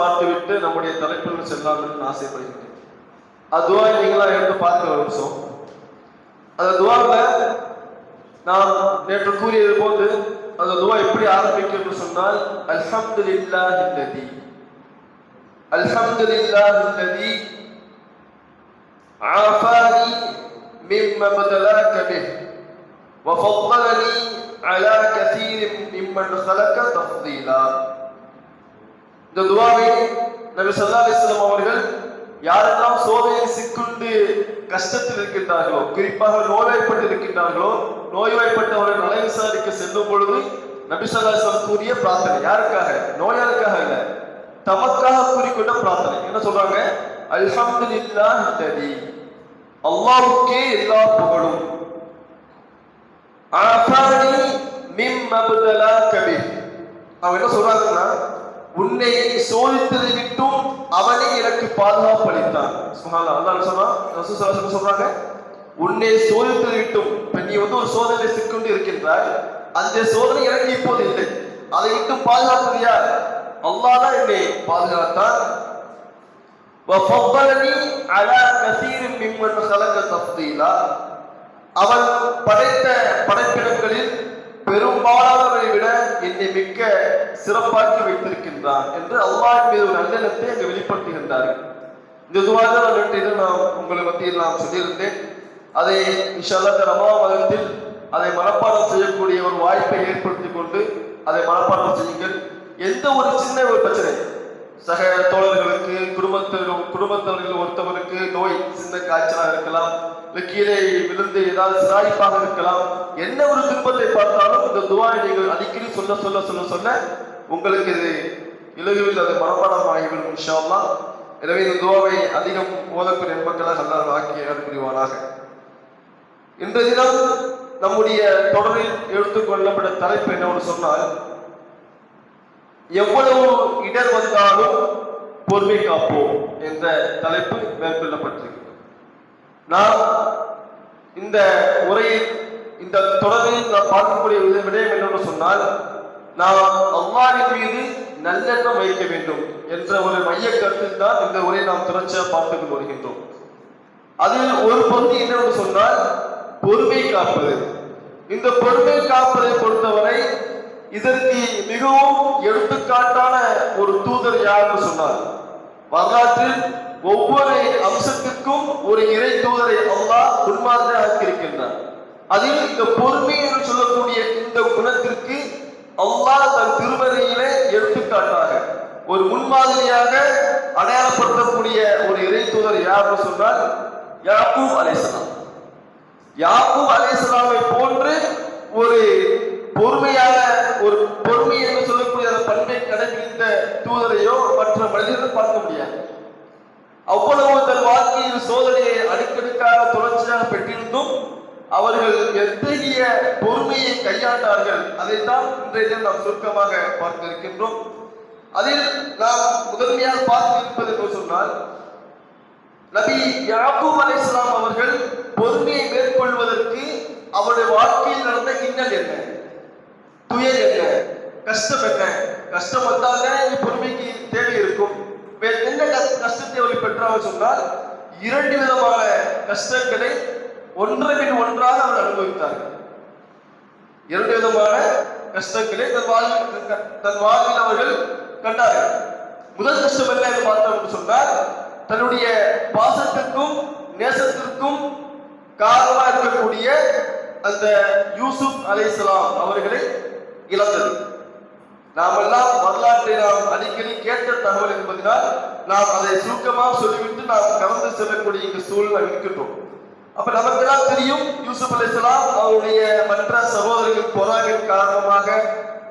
பார்த்துவிட்டு நம்முடைய தலைப்பில் செல்லலாம் என்று ஆசைப்படுகின்றேன் அது துவா நீங்களா எடுத்து பார்க்க ஒரு நிமிஷம் அந்த துவாவில் நான் நேற்று கூறியது போன்று அந்த துவா எப்படி ஆரம்பிக்கும் என்று சொன்னால் அல்ஹம்துலில்லாஹி அல்லதி அல்ஹம்துலில்லாஹி அல்லதி عافاني مما ابتلاك به وفضلني على كثير ممن خلق تفضيلا இந்த துவாவை நபி சல்லா அலிஸ்லாம் அவர்கள் யாரெல்லாம் சோதனையில் சிக்குண்டு கஷ்டத்தில் இருக்கின்றார்களோ குறிப்பாக நோய்வாய்ப்பட்டு இருக்கின்றார்களோ நோய்வாய்ப்பட்டவர்கள் நல விசாரிக்க செல்லும் பொழுது நபி ஸல்லல்லாஹு அலைஹி கூறிய பிரார்த்தனை. யாருக்காக? நோயாளுக்காக இல்ல தமக்காக கூறிக்கொண்ட பிரார்த்தனை. என்ன சொல்றாங்க? அல்ஹம்து அல்லதி. அல்லாவுக்கே எல்லா புகழும். ஆஃபானி மிம்ம பதலாக பிஹ் அவன் என்ன சொல்றாங்கன்னா உன்னை சோதித்ததை விட்டும் அவனே எனக்கு பாதுகாப்பு அளித்தான். சொன்னால அதான் சொன்னா சொல்றாங்க உன்னை சோதித்ததை விட்டும். நீ வந்து ஒரு சோதனை சிக்கொண்டு இருக்கின்றாய். அந்த சோதனை எனக்கு இப்போது இல்லை. அதை விட்டு பாதுகாத்தது யார்? அல்லாதான் என்னை பாதுகாத்தான். அவன் படைத்த படைப்பிடங்களில் பெரும்பாலானவரை விட என்னை மிக்க சிறப்பாக்கி வைத்திருக்கின்றான் என்று அல்லாஹ் மீது ஒரு நல்லெண்ணத்தை அங்கு வெளிப்படுத்துகின்றார்கள் இந்த துவாக நான் நான் உங்களை மத்தியில் நான் சொல்லியிருந்தேன். அதை இன்ஷால்லா ரமா மதத்தில் அதை மனப்பாடம் செய்யக்கூடிய ஒரு வாய்ப்பை ஏற்படுத்தி கொண்டு அதை மனப்பாடம் செய்யுங்கள். எந்த ஒரு சின்ன ஒரு பிரச்சனை சக தோழர்களுக்கு குடும்பத்தில் குடும்பத்தினர்கள் ஒருத்தவருக்கு நோய் சின்ன காய்ச்சலாக இருக்கலாம் இல்லை கீழே விழுந்து ஏதாவது சிராய்ப்பாக இருக்கலாம் என்ன ஒரு துன்பத்தை பார்த்தாலும் இந்த துவாயை நீங்கள் அடிக்கடி சொல்ல சொல்ல சொல்ல சொல்ல உங்களுக்கு இது இலகுவில் அது மனப்பாடம் ஆகிவிடும் விஷயம்லாம் எனவே இந்த துவாவை அதிகம் ஓதக்கூடிய மக்களாக எல்லாரும் ஆக்கி புரிவானாக இன்றைய தினம் நம்முடைய தொடரில் எடுத்துக்கொள்ளப்பட்ட தலைப்பு என்னவென்று சொன்னால் எவ்வளவு இடர் வந்தாலும் பொறுமை காப்போம் என்ற தலைப்பு மேற்கொள்ளப்பட்டிருக்கிறது. நாம் இந்த உரையை இந்த தொடரில் நாம் பார்க்கக்கூடிய விடயம் என்னவென்று சொன்னால் நாம் அல்லாஹ்வின் மீது நல்லெண்ணம் வைக்க வேண்டும் என்ற ஒரு மைய கருத்தில் தான் இந்த உரையை நாம் தொடர்ச்சியாக பார்த்துக் கொண்டு வருகின்றோம். அதில் ஒரு பகுதி என்னவென்று சொன்னால் பொறுமை காப்பது. இந்த பொறுமை காப்பதை பொறுத்தவரை இதற்கு மிகவும் எடுத்துக்காட்டான ஒரு தூதர் யாருன்னு சொன்னார். வரலாற்றில் ஒவ்வொரு அம்சத்துக்கும் ஒரு இறை தூதரை அல்லாஹ் முன்மாதிரியாக ஆக்கியிருக்கின்றார் அதில் இந்த பொறுமை என்று சொல்லக்கூடிய இந்த குணத்திற்கு அல்லாஹ் தன் திருமறையிலே எடுத்துக்காட்டாக ஒரு முன்மாதிரியாக அடையாளப்படுத்தக்கூடிய ஒரு இறை தூதர் யாருன்னு சொன்னால் யாக்கூப் அலைஹிஸ்ஸலாம் யாக்கூப் அலைஹிஸ்ஸலாமை போன்று ஒரு பொறுமையாக ஒரு பொறுமை என்று சொல்லக்கூடிய அந்த பண்பை கடைபிடித்த தூதரையோ மற்ற மனிதர்கள் பார்க்க முடியாது. அவ்வளவு தன் வாழ்க்கையில் சோதனையை அடுக்கடுக்காக தொடர்ச்சியாக பெற்றிருந்தும் அவர்கள் எத்தகைய பொறுமையை கையாண்டார்கள் அதைத்தான் இன்றைய தினம் நாம் சுருக்கமாக பார்க்க இருக்கின்றோம் அதில் நாம் முதன்மையாக பார்த்து இருப்பது என்று சொன்னால் நபி யாக்கூப் அலைஹிஸ்ஸலாம் அவர்கள் பொறுமையை மேற்கொள்வதற்கு அவருடைய வாழ்க்கையில் நடந்த இன்னல் என்ன? துயர் என்ன கஷ்டம் என்ன கஷ்டம் வந்தால் தான் இந்த பொறுமைக்கு தேவை இருக்கும். வேறு என்ன கஷ்ட- கஷ்டத்தை அவர் பெற்றார் சொன்னால் இரண்டு விதமான கஷ்டங்களை ஒன்றை பின் ஒன்றாக அவர் அனுபவித்தார்கள் இரண்டு விதமான கஷ்டங்களை தன் வாழ்வில் தன் வாழ்வில் அவர்கள் கண்டார்கள். முதல் கஷ்டம் என்ன என்று பார்த்தோம் என்று சொன்னால் தன்னுடைய பாசத்திற்கும் நேசத்திற்கும் காரணமாக இருக்கக்கூடிய அந்த யூசுப் அலை அவர்களை இழந்தது. நாமெல்லாம் வரலாற்றை நாம் அடிக்கடி கேட்ட தகவல் என்பதனால் நாம் அதை சுருக்கமாக சொல்லிவிட்டு நாம் கடந்து செல்லக்கூடிய இந்த சூழ்நிலை இருக்கின்றோம் அப்ப நமக்கெல்லாம் தெரியும் யூசுப் அலிஸ்லாம் அவருடைய மற்ற சகோதரர்கள் பொறாவின் காரணமாக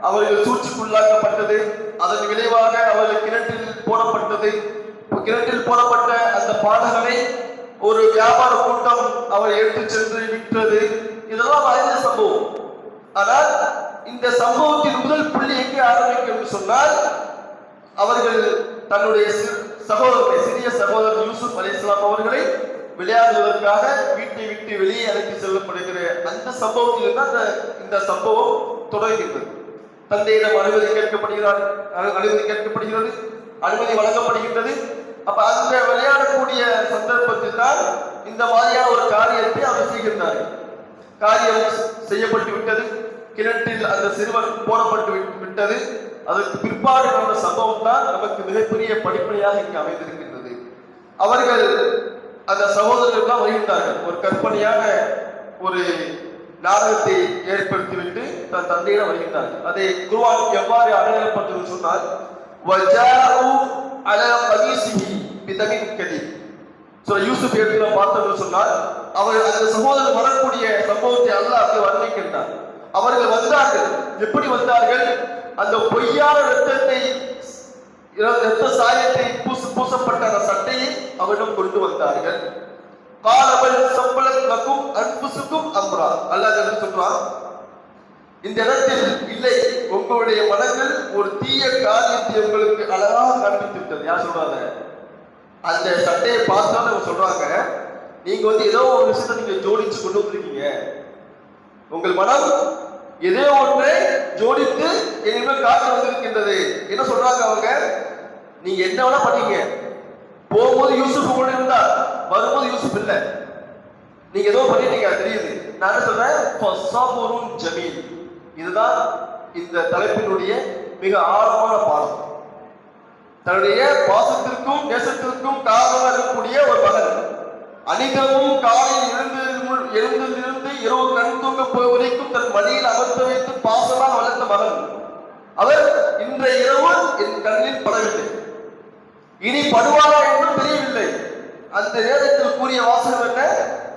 அவர்கள் சூழ்ச்சிக்குள்ளாக்கப்பட்டது அதன் விளைவாக அவர்கள் கிணற்றில் போடப்பட்டது. கிணற்றில் போடப்பட்ட அந்த பாடகனை ஒரு வியாபார கூட்டம் அவர் எடுத்து சென்று விற்றது. இதெல்லாம் அறிந்த சம்பவம். ஆனால் இந்த சம்பவத்தின் முதல் புள்ளி எங்கே ஆரம்பிக்கும் சொன்னால் அவர்கள் தன்னுடைய சி- சிறிய சகோதரர் யூசுப் அலைஹிஸ்ஸலாம் அவர்களை விளையாடுவதற்காக வீட்டை விட்டு வெளியே அழைத்து செல்லப்படுகிற அந்த சம்பவத்தில் தான் அந்த இந்த சம்பவம் தொடர்கின்றது. தந்தையிடம் அனுமதி கேட்கப்படுகிறார் அனுமதி கேட்கப்படுகிறது அனுமதி வழங்கப்படுகின்றது. அப்ப அந்த விளையாடக்கூடிய சந்தர்ப்பத்தில் தான் இந்த மாதிரியான ஒரு காரியத்தை அவர் செய்கின்றார்கள் காரியம் செய்யப்பட்டு விட்டது கிணற்றில் அந்த சிறுவன் போடப்பட்டு விட்டது அதற்கு பிற்பாடு நடந்த சம்பவம் தான் நமக்கு மிகப்பெரிய படிப்பனையாக இங்கு அமைந்திருக்கின்றது. அவர்கள் அந்த சகோதரர்கள் தான் வருகின்றார்கள். ஒரு கற்பனையான ஒரு நாடகத்தை ஏற்படுத்திவிட்டு தன் தந்தையிடம் வருகின்றார்கள். அதை குருவான் எவ்வாறு அடையாளப்பட்டது சொன்னால் வஜாவு அல கதீசிஹி பிதமின் கதீர் சோ யூசுப் எடுத்து பார்த்தோம்னு சொன்னால் அவர் அந்த சகோதரர் வரக்கூடிய சம்பவத்தை அல்லாஹ் அப்படி வர்ணிக்கின்றார். அவர்கள் வந்தார்கள். எப்படி வந்தார்கள்? அந்த பொய்யான ரத்தத்தை ரத்த சாயத்தை பூசு பூசப்பட்ட அந்த சட்டையை அவரிடம் கொண்டு வந்தார்கள். காலபல் சம்பளம் நக்கும் அன்புசுக்கும் அம்ரா. அல்லாஹ் என்ன சொல்றான்? இந்த இடத்தில் இல்லை. உங்களுடைய மனங்கள் ஒரு தீய காரியத்தை உங்களுக்கு அழகாக காண்பித்து விட்டது. யார் சொல்றாங்க? அந்த சட்டையை பார்த்தாலும் அவங்க சொல்றாங்க நீங்க வந்து ஏதோ ஒரு விஷயத்தை நீங்க ஜோடிச்சு கொண்டு வந்திருக்கீங்க. உங்கள் மனம் ஏதோ ஒன்றை ஜோடித்து இனிமேல் காட்ட வந்திருக்கின்றது. என்ன சொல்றாங்க அவங்க? நீங்க என்ன வேணா பண்ணீங்க. போகும்போது யூசுப் கூட இருந்தா வரும்போது யூசுப் இல்ல. நீங்க ஏதோ பண்ணிட்டீங்க தெரியுது. நான் என்ன சொல்றேன்? ஃபஸபுருன் ஜமீல். இதுதான் இந்த தலைப்பினுடைய மிக ஆழமான பாடம். தன்னுடைய பாசத்திற்கும் தேசத்திற்கும் காரணமாக இருக்கக்கூடிய ஒரு மகன். அனிதமும் காலையில் எழுந்து எழுந்திருந்து இரவு கண் தூங்க போவதைக்கும் தன் மடியில் அமர்த்து வைத்து பாசமாக வளர்ந்த மகன். அவர் இன்றைய இரவு என் கண்ணில் படவில்லை. இனி படுவாரா என்றும் தெரியவில்லை. அந்த நேரத்தில் கூறிய வாசகம் என்ன?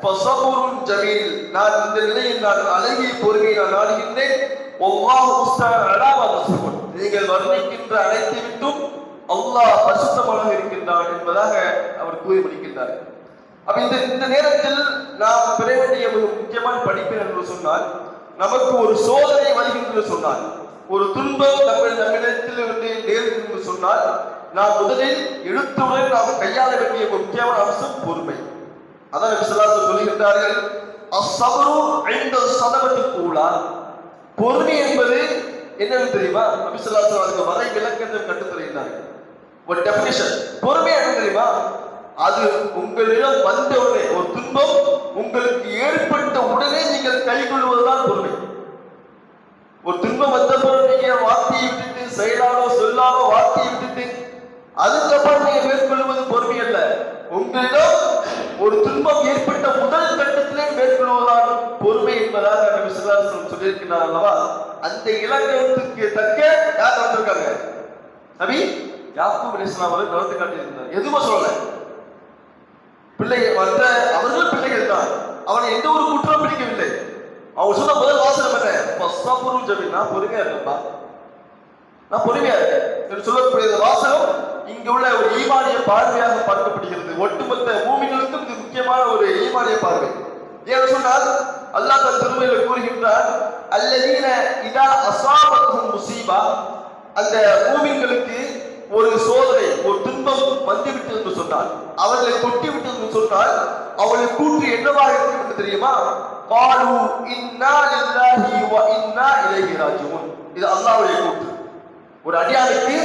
ஃபஸபுருன் ஜமீல். நான் இந்த நிலையில் நான் அழகிய பொறுமையை நான் நாடுகின்றேன். ஒவ்வாறு நீங்கள் வர்ணிக்கின்ற அனைத்தை விட்டும் அல்லாஹ் பரிசுத்தமாக இருக்கின்றான் என்பதாக அவர் கூறி முடிக்கின்றார் அப்ப இந்த இந்த நேரத்தில் நாம் பெற வேண்டிய ஒரு முக்கியமான படிப்பு என்று சொன்னால் நமக்கு ஒரு சோதனை வருகின்றது சொன்னால் ஒரு துன்பம் நம்ம நம்மிடத்தில் வந்து நேர்ந்து என்று சொன்னால் நாம் முதலில் எழுத்துடன் நாம் கையாள வேண்டிய ஒரு முக்கியமான அம்சம் பொறுமை. அதான் நபி ஸல்லல்லாஹு அலைஹி வஸல்லம் சொல்லுகின்றார்கள் அஸ்ஸப்ரு சதவதி கூலா. பொறுமை என்பது என்னன்னு தெரியுமா? நபி அதுக்கு வரை விளக்கத்தை கற்றுத் ஒரு டெபினிஷன் பொறுமையா என்ன தெரியுமா? அது உங்களிடம் வந்த உடனே ஒரு துன்பம் உங்களுக்கு ஏற்பட்ட உடனே நீங்கள் கைக்கொள்வதுதான் பொறுமை. ஒரு துன்பம் வந்த பிறகு நீங்க வார்த்தையை விட்டுட்டு செயலாலோ சொல்லாலோ வார்த்தையை விட்டுட்டு அதுக்கப்புறம் நீங்க மேற்கொள்வது பொறுமை அல்ல. உங்களிடம் ஒரு துன்பம் ஏற்பட்ட முதல் கட்டத்திலே மேற்கொள்வதுதான் பொறுமை என்பதாக விசுவாசம் சொல்லியிருக்கிறார் அல்லவா? அந்த இலக்கணத்துக்கு தக்க யார் வந்திருக்காங்க? நபி? யாக்கூப் அலைஹிஸ்ஸலாம் அவர்கள் நடந்து காட்டியிருந்தார். எதுவுமே சொல்லல. பிள்ளைகள் மற்ற அவர்கள் பிள்ளைகள் தான். அவனை எந்த ஒரு குற்றம் பிடிக்கவில்லை. அவன் சொன்ன முதல் வாசனம் என்ன? பஸ்தாபுரும் ஜமீன். நான் பொறுமையா இருக்கப்பா நான் பொறுமையா இருக்கேன் என்று சொல்லக்கூடிய வாசகம் இங்க உள்ள ஒரு ஈமானிய பார்வையாக பார்க்கப்படுகிறது. ஒட்டுமொத்த பூமிகளுக்கும் இது முக்கியமான ஒரு ஈமானிய பார்வை. ஏன் சொன்னால் அல்லாஹ் தன் திருமையில கூறுகின்றார் அல்லதீன இதா அசாபத்தும் முசீபா. அந்த பூமிகளுக்கு ஒரு சோதனை ஒரு துன்பம் வந்துவிட்டது என்று சொன்னார். அவர்களை கொட்டி விட்டது என்று சொன்னால் அவர்களை கூற்று என்னவாக இருக்கும் என்று தெரியுமா? காலு இன்னா லில்லாஹி வ இன்னா இலைஹி ராஜிஊன். இது அல்லாஹ்வுடைய கூற்று. ஒரு அடியாருக்கு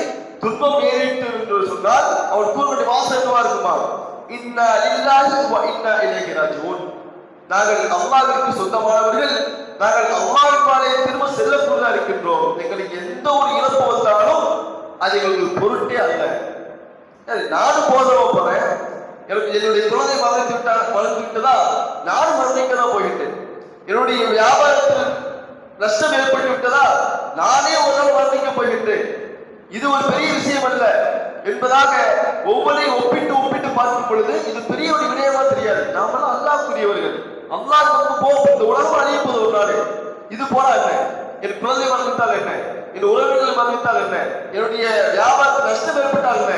துன்பம் நேரிட்டு என்று சொன்னால் அவர் கூறுடைய வாசம் என்னவா இருக்குமா? இன்னா லில்லாஹி வ இன்னா இலைஹி ராஜிஊன். நாங்கள் அல்லாஹ்விற்கு சொந்தமானவர்கள் நாங்கள் அல்லாஹ்விற்காலே திரும்ப செல்லக்கூடியதா இருக்கின்றோம். எங்களுக்கு எந்த ஒரு இழப்பு வந்தாலும் அது எங்களுக்கு பொருட்டே அல்ல. சரி, நானும் போதவ போறேன் எனக்கு என்னுடைய குழந்தை மறந்து விட்டா மறந்து விட்டதா? நானும் மறந்துக்க தான் போயிட்டேன் என்னுடைய வியாபாரத்தில் நஷ்டம் ஏற்பட்டு விட்டதா? நானே ஒரு நாள் மறந்துக்க போகின்றேன் இது ஒரு பெரிய விஷயம் அல்ல. என்பதாக ஒவ்வொன்றையும் ஒப்பிட்டு ஒப்பிட்டு பார்க்கும் பொழுது இது பெரிய ஒரு விடயமா தெரியாது. நாமெல்லாம் அல்லாஹ்க்குரியவர்கள். அல்லாஹ் நமக்கு போகும் இந்த உலகம் அழிய போது ஒரு நாள். இது போல என்ன? என் குழந்தை மறந்துவிட்டால் என்ன? என் உறவினர்கள் மதித்தால் என்ன என்னுடைய வியாபாரத்தில் நஷ்டம் ஏற்பட்டால் என்ன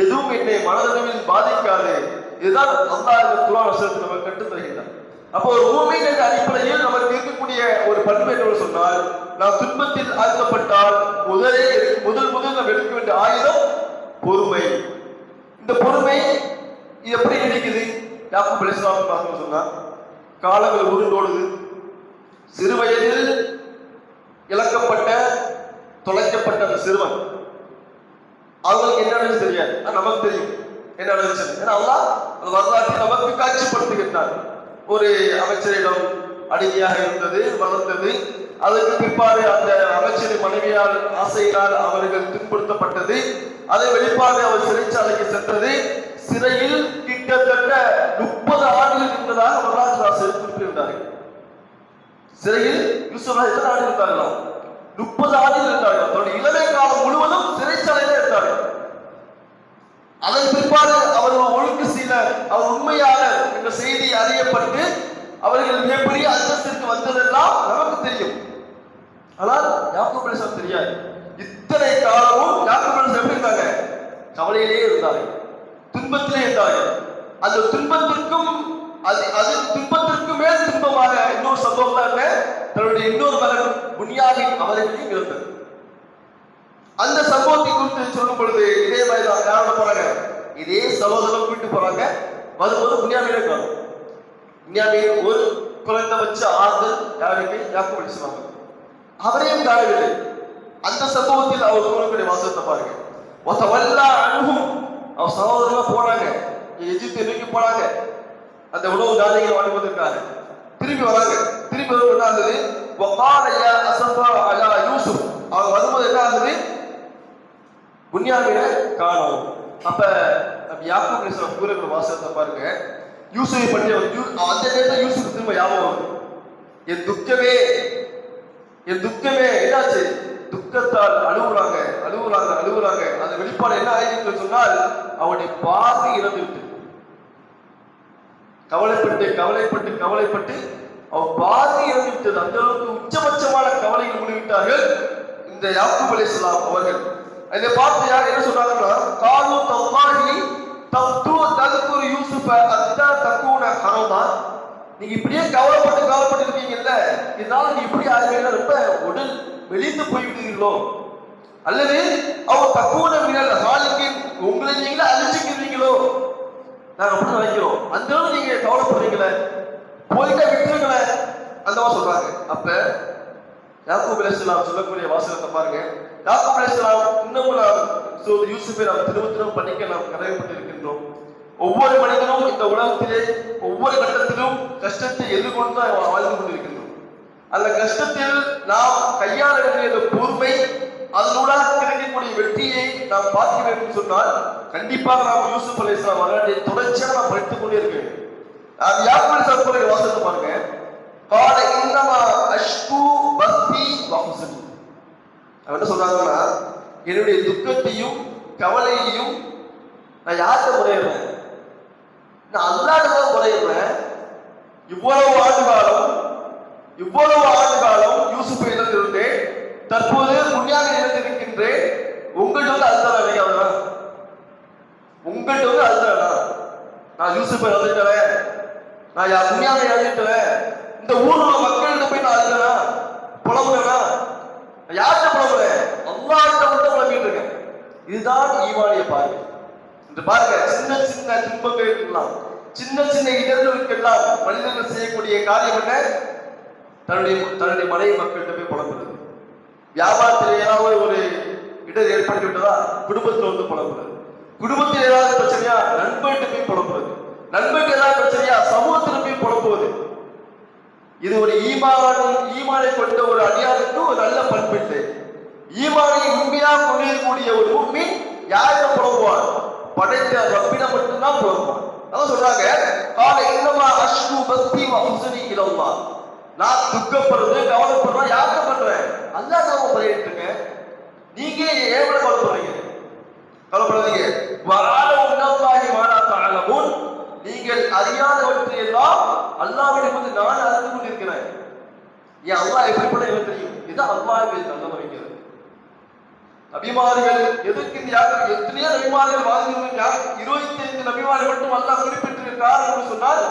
எதுவும் என்னை மனதளவில் பாதிக்காது. இதுதான் அல்லாஹ் இந்த குரான் வசனத்தில் நமக்கு கற்றுத் அப்போ ஒரு மூமின் என்ற அடிப்படையில் நமக்கு இருக்கக்கூடிய ஒரு பண்பு என்று சொன்னால் நாம் துன்பத்தில் ஆழ்த்தப்பட்டால் முதலே முதல் முதல் நாம் எடுக்க வேண்டிய ஆயுதம் பொறுமை. இந்த பொறுமை இது எப்படி கிடைக்குது? யாக்கும் அலிஸ்லாம் பார்க்கணும் சொன்னா காலங்கள் உருண்டோடுது. சிறு வயதில் இழக்கப்பட்ட தொலைக்கப்பட்ட அந்த சிறுவன். அவங்களுக்கு என்ன நடந்துச்சு தெரியாது நமக்கு தெரியும். என்ன நடந்துச்சு ஏன்னா அல்லாஹ் அந்த வரலாற்றை நமக்கு காட்சிப்படுத்துகின்றார் ஒரு அமைச்சரிடம் அடிமையாக இருந்தது வளர்ந்தது. அதற்கு பிற்பாடு அந்த அமைச்சரின் மனைவியால் ஆசையினால் அவர்கள் துன்புறுத்தப்பட்டது. அதை வெளிப்பாடு அவர் சிறைச்சாலைக்கு சென்றது. சிறையில் கிட்டத்தட்ட முப்பது ஆண்டுகள் இருந்ததாக வரலாற்று ஆசிரியர் குறிப்பிட்டிருந்தார்கள் சிறையில் யூசுப் எத்தனை ஆண்டு இருந்தார்களாம் முப்பது ஆண்டுகள் இருந்தார்கள் தன்னுடைய இளமை காலம் முழுவதும் சிறைச்சாலையில இருந்தார்கள் அதன் பிற்பாடு அவர்கள் ஒழுங்கு சில அவர் உண்மையாளர் என்ற செய்தி அறியப்பட்டு அவர்கள் மிகப்பெரிய அந்தஸ்திற்கு வந்ததெல்லாம் நமக்கு தெரியும். ஆனால் யாக்கூப் அலிஸ்லாம் தெரியாது. இத்தனை காலமும் யாக்கூப் அலிஸ்லாம் எப்படி இருந்தாங்க? கவலையிலே இருந்தார்கள். துன்பத்திலே இருந்தார்கள். அந்த துன்பத்திற்கும் அது அது துன்பத்திற்கு மேல் துன்பமாக இன்னொரு சம்பவம் தான் தன்னுடைய இன்னொரு மகன் புனியாவின் அவர்களையும் இருந்தது அந்த சம்பவத்தை குறித்து சொல்லும் பொழுது இதே மாதிரி தான் யாரோட போறாங்க? இதே சகோதரம் கூப்பிட்டு போறாங்க. வரும்போது புனியாவிலே காணும் புனியாவின் ஒரு குறைந்தபட்ச ஆறுதல் யாருக்கு யாக்கு படிச்சுவாங்க அவரையும் காணவில்லை அந்த சம்பவத்தில் அவர் கூறக்கூடிய வாசகத்தை பாருங்க. ஒத்த வல்லா அணுகும் அவர் சகோதரமா போனாங்க எஜிப்தை நோக்கி போனாங்க அந்த உணவு தானியங்களை வாங்குவதற்காக திரும்பி வராங்க. திரும்பி வரும் என்ன ஆகுது? வகாலைய அசம்பா அலா யூசுப். அவங்க வரும்போது என்ன ஆகுது? புன்யாமின காணும். அப்ப நம்ம யாக்கூப் அலைஹிஸ்ஸலாம் கூறுகிற வாசகத்தை பாருங்க. யூசுஃபை பற்றி அவர் யூ- அந்த நேரத்தில் யூசுப் திரும்ப ஞாபகம் வருது. என் துக்கமே என் துக்கமே என்னாச்சு? துக்கத்தால் அழுகுறாங்க அழுகுறாங்க அழுகுறாங்க அந்த வெளிப்பாடு என்ன ஆயிடுச்சு சொன்னால் அவனுடைய பார்வை இறந்து விட்டு கவலைப்பட்டு கவலைப்பட்டு கவலைப்பட்டு அவன் பாதி இறந்துவிட்டது அந்த அளவுக்கு உச்சபட்சமான கவலையில் முடிவிட்டார்கள் இந்த யாக்கூப் அலைஹிஸ்ஸலாம் அவர்கள். இதை பார்த்து யார் என்ன சொன்னாங்கன்னா காலு தவ்வாஹி தப்து ததுக்குரு யூசுஃப அத்தா தக்கூன ஹரமா. நீங்க இப்படியே கவலைப்பட்டு கவலைப்பட்டு இருக்கீங்கல்ல? இதனால நீ இப்படி ஆகுவீங்க ரொம்ப உடல் வெளிந்து போய்விடுகிறீர்களோ? அல்லது அவ தக்கூன மினல் ஹாலிக்கின் உங்களை நீங்களே அழிச்சுக்கிறீங்களோ நாங்க அப்படி நினைக்கிறோம் அந்த நீங்க கவலைப்படுறீங்களே போயிட்டா விட்டுருங்களே? அந்த மாதிரி சொல்றாங்க. அப்ப யாக்கூப் அலைஹிஸ்ஸலாம் சொல்லக்கூடிய வாசகத்தை பாருங்க. யாக்கூப் அலைஹிஸ்ஸலாம் இன்னமும் நாம் யூசுஃபை நாம் திரும்ப திரும்ப படிக்க நாம் கடமைப்பட்டிருக்கின்றோம். ஒவ்வொரு மனிதனும் இந்த உலகத்திலே ஒவ்வொரு கட்டத்திலும் கஷ்டத்தை எதிர்கொண்டு தான் வாழ்ந்து கொண்டிருக்கின்றோம். அந்த கஷ்டத்தில் நாம் கையாள வேண்டிய இந்த பொறுமை அதனூடாக கிடைக்கக்கூடிய வெற்றியை நாம் பார்க்க வேண்டும் சொன்னால் கண்டிப்பாக நாம் யூசுப் அலைஹிஸ்ஸலாம் வரலாற்றை தொடர்ச்சியாக நாம் படித்துக் கொண்டே இருக்க வேண்டும் அது யாக்கூப் சற்புரை வாசித்து பாருங்க. கால இன்னமா அஷ்கு பக்தி வஹுசனி அவன் என்ன சொல்றாங்கன்னா என்னுடைய துக்கத்தையும் கவலையையும் நான் யார்கிட்ட முறையிடுறேன்? நான் அல்லாட்ட தான் முறையிடுறேன். இவ்வளவு ஆண்டு காலம் இவ்வளவு ஆண்டு காலம் யூசுப் இருந்தேன். தற்போது முன்யாக இழந்திருக்கின்றேன் உங்கள்கிட்ட வந்து அதுதான் நினைக்காதா உங்கள்கிட்ட வந்து அதுதான் நான் யூசுப்பை இழந்துட்டேன் நான் யா முன்யாக இழந்துட்டேன் இந்த ஊர்ல உள்ள மக்கள்கிட்ட போய் நான் அழுதனா புலம்புறேனா? நான் யார்கிட்ட புலம்புறேன்? அல்லாஹ்கிட்ட மட்டும் புலம்பிட்டு இருக்கேன். இதுதான் ஈமானிய பார்வை. இந்த பாருங்க சின்ன சின்ன துன்பங்களுக்கெல்லாம் சின்ன சின்ன இடர்களுக்கெல்லாம் மனிதர்கள் செய்யக்கூடிய காரியம் என்ன? தன்னுடைய தன்னுடைய மனைவி மக்கள்கிட்ட போய் புலம்புறது. வியாபாரத்தில் ஏதாவது ஒரு இடர் ஏற்பட்டு விட்டதா குடும்பத்தில் வந்து புலம்புறது. குடும்பத்தில் ஏதாவது பிரச்சனையா? நண்பர்கிட்ட போய் புலம்புறது. நண்பருக்கு ஏதாவது பிரச்சனையா? சமூகத்தில் போய் புலம்புவது. இது ஒரு ஈமான் ஈமானை கொண்ட ஒரு அடியாருக்கு ஒரு நல்ல பண்பிட்டு ஈமானை உண்மையாக கொண்டிருக்கக்கூடிய ஒரு உண்மை யாரும் புலம்புவார் படைத்த ரப்பிடம் மட்டும்தான் புலம்புவார் அதான் சொல்றாங்க கால இன்னமா அஷ்கு பக்தி வஹுசனி இலல்லா நான் துக்கப்படுறது கவலைப்படுறேன் யார்கிட்ட பண்றேன்? அல்லாஹ் நாம பண்ணிட்டு இருக்கேன் நீங்க ஏன் விட கவலைப்படுறீங்க கவலைப்படாதீங்க வராத உன்னல்லாஹி மாலா நீங்கள் அறியாதவற்றை எல்லாம் அல்லாஹ்விடம் வந்து நான் அறிந்து கொண்டிருக்கிறேன். ஏன் அல்லாஹ் எப்படிப்பட்ட எனக்கு தெரியும்? இது அல்லாஹ்வை நல்ல வைக்கிறது நபிமார்கள் எதுக்கு இந்த யாத்திரை எத்தனையோ நபிமார்கள் வாழ்ந்திருக்கிறார் இருபத்தி ஐந்து நபிமார்கள் மட்டும் அல்லாஹ் குறிப்பிட்டிருக்கிறார் என்று சொன்னால்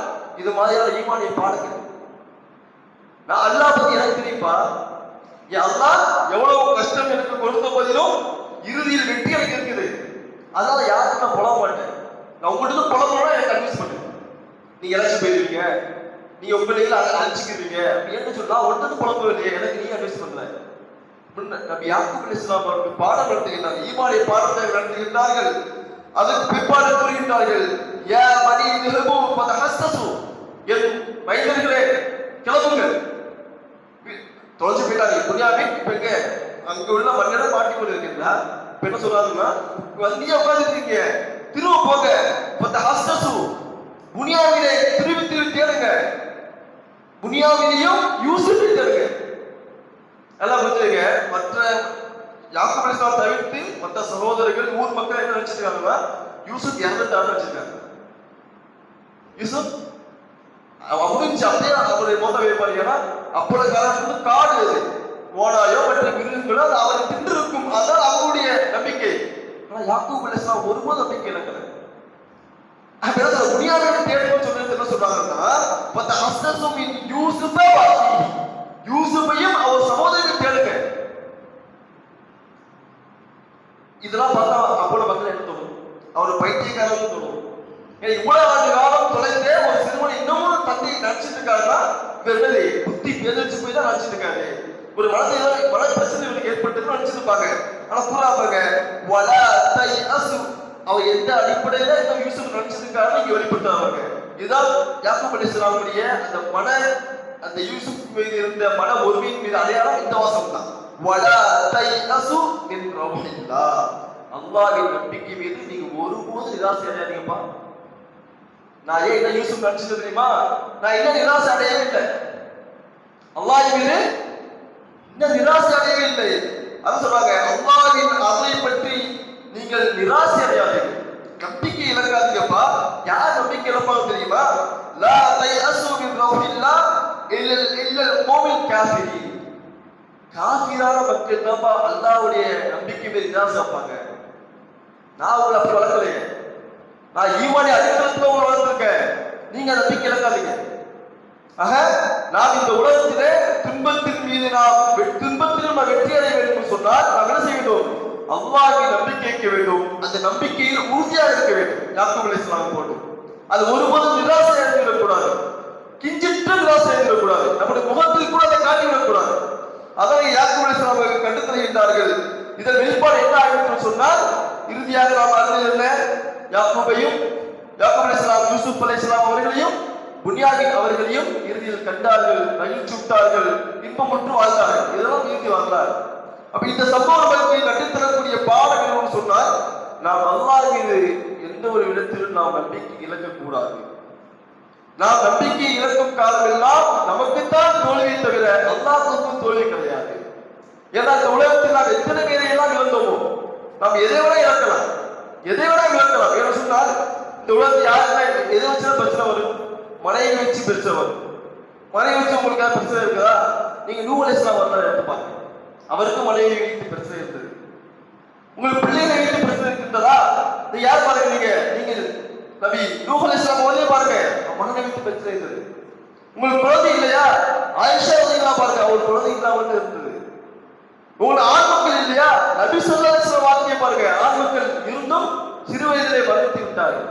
இது மாதிரியான ஈமானியை பாடுங்க நான் அல்லாஹ் பத்தி எனக்கு தெரியுப்பா என் அல்லாஹ் எவ்வளவு கஷ்டம் எனக்கு கொடுத்த போதிலும் இறுதியில் வெற்றி எனக்கு இருக்குது அதனால யாருக்கு நான் புலம்ப மாட்டேன்? நான் உங்கள்கிட்ட புலம்புனா எனக்கு கன்வின்ஸ் பண்ணுவேன் நீங்க எலெக்ஷன் போயிருவீங்க. நீங்க பிள்ளைகளை அழைச்சிக்கிறீங்க அப்படின்னு சொன்னா ஒன்றது புலம்பு இல்லையே. எனக்கு நீ அட்வைஸ் பண்ணல. முன்ன நபி யாக்கூப் அலைஹிஸ்ஸலாம் அவர்கள் பாடம் நடத்துகிறார் ஈமானை பாடத்தை நடத்துகின்றார்கள். அதற்கு பிற்பாடு கூறுகின்றார்கள். ஏ மணி நிலபு பதஹஸ்ஸசு என் மைந்தர்களே கிளம்புங்கள். தொலைஞ்சு போயிட்டாங்க புரியாமே இப்ப இங்க அங்க உள்ள மன்னரை மாட்டி கொண்டிருக்கின்றார் என்ன சொல்றாருன்னா வந்தியா உட்காந்துருக்கீங்க திரும்ப போக பத்த ஹஸ்தசு புனியாவிலே திரும்பி திரும்பி தேடுங்க. புனியாவிலையும் யூசுஃபை தேடுங்க. எல்லாம் புரிஞ்சுங்க மற்ற யாக்கூப் அலைஹிஸ்ஸலாம் தவிர்த்து மற்ற சகோதரர்கள் ஊர் மக்கள் என்ன நினைச்சிருக்காங்கன்னா யூசுப் இறந்துட்டான்னு வச்சிருக்காங்க யூசுப் அவன் முடிஞ்சு அப்படியே அவருடைய மோத வைப்பார் அப்பொழுது அப்போது காலத்துல காடு அது. ஓனாயோ மற்ற மிருகங்களோ அது அவரை தின்றிருக்கும். அதான் அவருடைய நம்பிக்கை. ஆனா யாக்கூப் அலிஸ்லாம் ஒருபோது நம்பிக்கை இழக்கல. அதாவது முடியாத தேடுவோம் சொல்றது என்ன சொல்றாங்கன்னா பத்த ஹஸ்தசும் இன் யூசுஃப யூசுஃபையும் அவர் சகோதரரை தேடுங்க இதெல்லாம் பார்த்தா அவ்வளவு மக்கள் என்ன தோணும்? அவர் பைத்தியக்காரன்னு தோணும். இவ்வளவு ஆண்டு காலம் தொலைந்தே ஒரு சிறுவன் இன்னமும் தந்தையை நினைச்சிட்டு இருக்காருன்னா இவர் புத்தி பேதச்சு போய் தான் நினைச்சிட்டு இருக்காரு. ஒரு மனதில மன பிரச்சனை ஏற்பட்டு நினைச்சிட்டு ஆனா கூறாப்பாங்க வல தை அசு. அவர் எந்த அடிப்படையில இந்த யூசுப் நினைச்சதுக்காக இங்க வெளிப்படுத்தாங்க இதுதான் யாக்கூப் அலைஹிஸ்ஸலாமுடைய அந்த மன அந்த யூசுப் மீது இருந்த மன ஒருமையின் மீது அடையாளம் இந்த வாசம் தான் வல தை அசு மின் ரஹ்மத்தில்லா அல்லாவின் நம்பிக்கை மீது நீங்க ஒருபோதும் நிராசை அடையாதீங்கப்பா. நான் ஏன் என்ன யூசுப் நினைச்சது தெரியுமா? நான் என்ன நிராசை அடையவே இல்லை. அல்லாஹ் மீது இன்னும் நிராசை அடையவே இல்லை. அது சொல்றாங்க அல்லாஹ்வின் அருளை பற்றி நீங்கள் நிராசை அடையாதீங்க நம்பிக்கை இழக்காதீங்கப்பா. யார் நம்பிக்கை இழப்பாங்க தெரியுமா? லா தைஅசு மின் ரஹ்மில்லா இல்லல் இல்லல் கோவில் காஃபிரி காஃபிரான மக்கள் தான்ப்பா அல்லாவுடைய நம்பிக்கை மீது நிராசை வைப்பாங்க. நான் உங்களை அப்படி வளர்க்கலையே. நான் ஈமானி அடித்தளத்துல உங்களை வளர்த்துருக்கேன். நீங்க நம்பிக்கை இழக்காதீங்க. ஆக நாம் இந்த உலகத்திலே என்றால் நாம் என்ன செய்ய வேண்டும் அல்லாஹ்வை நம்பிக்கை வைக்க வேண்டும். அந்த நம்பிக்கையில் உறுதியாக இருக்க வேண்டும். யாக்கூப் அலைஹிஸ்ஸலாம் போட்டு அது ஒருபோதும் நிராசை அடைந்துவிடக்கூடாது. கிஞ்சிற்று நிராசை அடைந்துவிடக்கூடாது. நம்முடைய முகத்தில் கூட அதை காட்டிவிடக்கூடாது. அதனை யாக்கூப் அலைஹிஸ்ஸலாம் அவர்கள் கண்டு தருகின்றார்கள் இதன் வெளிப்பாடு என்ன ஆகும் என்று சொன்னால் இறுதியாக நாம் அறிந்தது என்ன? யாக்கூபையும் யாக்கூப் அலைஹிஸ்ஸலாம் யூசுப் அலைஹிஸ்ஸலாம் அவர்களையும் புனியாவின் அவர்களையும் இறுதியில் கண்டார்கள் மகிழ்ச்சி விட்டார்கள் மட்டும் வாழ்ந்தார்கள். இதெல்லாம் இறுதி வாழ்ந்தார்கள் அப்ப இந்த சம்பவம் நமக்கு கற்றுத்தரக்கூடிய பாடம் என்னன்னு சொன்னால் நாம் அல்லாஹ் மீது எந்த ஒரு விதத்திலும் நாம் நம்பிக்கை இழக்கக்கூடாது. நாம் நம்பிக்கை இழக்கும் காலமெல்லாம் நமக்குத்தான் தோல்வியை தவிர அல்லாஹுக்கும் தோல்வி கிடையாது. ஏன்னா இந்த உலகத்தில் நாம் எத்தனை பேரை எல்லாம் இழந்தோமோ நாம் எதை விட இழக்கலாம். எதை விட இழக்கலாம். என்ன சொன்னால் இந்த உலகத்தில் யாருன்னா எதை வச்சு பிரச்சனை வரும். மனைவி வச்சு பிரச்சனை வரும். மனைவி வச்சு உங்களுக்கு பிரச்சனை இருக்குதா நீங்க நூ வரலாம் எடுத்து பாருங்க. அவருக்கும் மலையை வீட்டு பிரச்சனை இருந்தது. உங்களுக்கு பிள்ளைகளை வீட்டு பிரச்சனை இருக்கின்றதா? இது யார் பாருங்க நீங்க? நீங்க நபி நூகல் இஸ்லாம் அவர்களே பாருங்க. மகனை வைத்து பிரச்சனை இருந்தது. உங்களுக்கு குழந்தை இல்லையா? ஆயிஷா ரலியல்லாஹு பாருங்க. அவர் குழந்தை இல்லாமல் இருந்தது. உங்களுக்கு ஆண் மக்கள் இல்லையா? நபி ஸல்லல்லாஹு வாழ்க்கையை பாருங்க. ஆண் மக்கள் இருந்தும் சிறு வயதிலே மரணித்து விட்டார்கள்.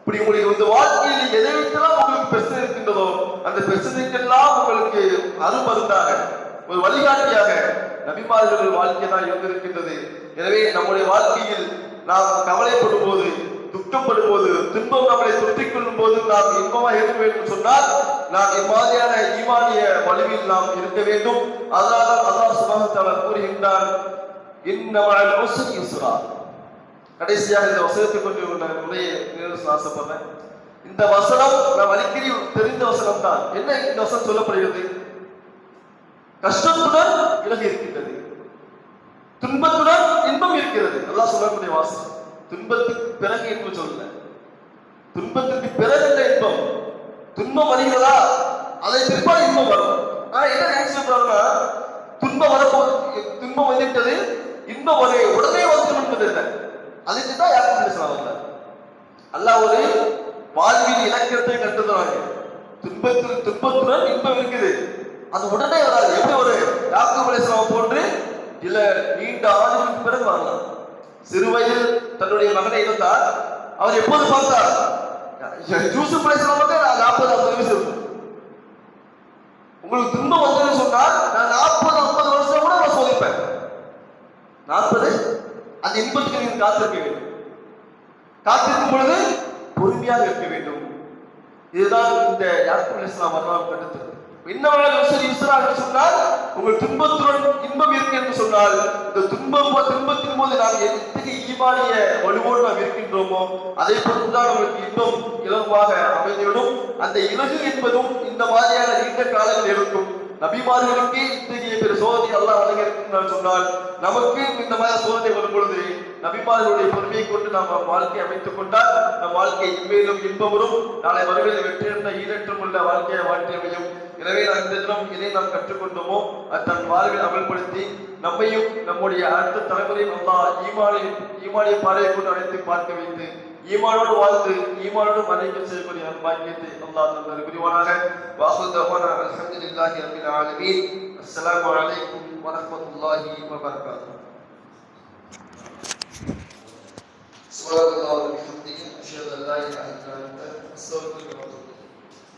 இப்படி உங்களுக்கு இந்த வாழ்க்கையில் எதை வைத்தெல்லாம் உங்களுக்கு பிரச்சனை இருக்கின்றதோ அந்த பிரச்சனைக்கெல்லாம் உங்களுக்கு அருமருந்தாக. ஒரு வழிகாட்டியாக நபிமார்கள் வாழ்க்கை தான் இருந்திருக்கின்றது. எனவே நம்முடைய வாழ்க்கையில் நாம் கவலைப்படும் போது துக்கப்படும் போது துன்பம் நம்மளை சுற்றி கொள்ளும் போது நாம் இன்பமாக இருக்க வேண்டும் சொன்னால் நாம் இம்மாதிரியான ஈமானிய வலுவில் நாம் இருக்க வேண்டும். அதனால்தான் அல்லாஹ் சுபாகத்தாளர் வ கூறுகின்றான் இன்னமல் உஸ்ரி யுஸ்ரா. கடைசியாக இந்த வசனத்தை கொண்டு நான் உரையை நிறைவு ஆசைப்படுறேன். இந்த வசனம் நான் அடிக்கடி தெரிந்த வசனம் தான் என்ன இந்த வசனம் சொல்லப்படுகிறது? கஷ்டத்துடன் விலகி இருக்கின்றது. துன்பத்துடன் இன்பம் இருக்கிறது. அல்லாஹ் சொல்லக்கூடிய வாசி துன்பத்துக்கு பிறகு இன்பம் சொல்லல துன்பத்துக்கு பிறகு என்ன இன்பம்? துன்பம் வருகிறதா? அதை பிற்பாடு இன்பம் வரும். ஆனா என்ன நினைச்சு துன்பம் வரப்போ துன்பம் வந்துவிட்டது இன்பம் ஒரு உடனே வந்து என்பது என்ன? அதுக்கு தான் யாரும் பேசுறாங்க அல்ல ஒரு வாழ்வில் இலக்கியத்தை கட்டுறாங்க துன்பத்தில் துன்பத்துடன் இன்பம் இருக்குது. அது உடனே வராது எப்படி ஒரு யாக்கூப் அலைஹிஸ்ஸலாம் போன்று இல்ல நீண்ட ஆண்டுகளுக்கு பிறகு வரலாம். சிறு வயதில் தன்னுடைய மகனை இருந்தார் அவர் எப்போது பார்த்தார்? யூசுப் அலைஹிஸ்ஸலாம் வந்து நாற்பது ஐம்பது வயசு இருக்கும். உங்களுக்கு துன்பம் வந்ததுன்னு சொன்னால் நான் நாற்பது ஐம்பது வருஷம் கூட நான் சோதிப்பேன். நாற்பது? அந்த இன்பத்துக்கு நீங்கள் காத்திருக்க வேண்டும். காத்திருக்கும் பொழுது பொறுமையாக இருக்க வேண்டும். இதுதான் இந்த யாக்குல் இஸ்லாம் வரலாம் கண்டுத்தது இன்னவர்கள் யுசரி யுஸ்ரா சொன்னால் உங்கள் துன்பத்துடன் இன்பம் இருக்கு என்று சொன்னால் இந்த துன்பம் துன்பத்தின் போது நாம் எத்தகைய ஈமானிய வலுவோடு நாம் இருக்கின்றோமோ அதை பொறுத்துதான் உங்களுக்கு இன்பம் இலகுவாக அமைந்துவிடும் அந்த இலகு என்பதும் இந்த மாதிரியான நீண்ட காலங்கள் இருக்கும். நபிமார்களுக்கு இத்தகைய பெரு சோதனை அல்லாஹ் வழங்கியிருக்கிறார் சொன்னால் நமக்கு இந்த மாதிரி சோதனை வரும் பொழுது நபிமார்களுடைய பொறுமையை கொண்டு நாம் நம் வாழ்க்கையை அமைத்துக் கொண்டால் நம் வாழ்க்கை இன்மையிலும் இன்பவரும் நாளை வருகையில் வெற்றியற்ற ஈரற்றம் உள்ள வாழ்க்கையை வாழ்க்கை அமையும். எனவே நாம் இந்த தினம் இதை நாம் கற்றுக்கொண்டோமோ அது தன் வாழ்வில் அமல்படுத்தி நம்மையும் நம்முடைய அடுத்த தலைமுறையும் அல்லா ஈமானை ஈமானிய பாறையை கொண்டு அழைத்து பார்க்க வைத்து ஈமானோடு வாழ்ந்து ஈமானோடு மறைக்க செய்யக்கூடிய அந்த பாக்கியத்தை அல்லாஹ் தந்தது புரிவானாக வாசல் தவானா அல்ஹம்துலில்லாஹி ரப்பில் ஆலமீன் அஸ்ஸலாமு அலைக்கும் வரஹ்மத்துல்லாஹி வபரகாத்துஹு سبحان الله وبحمده أشهد أن لا إله إلا أنت أستغفرك وأتوب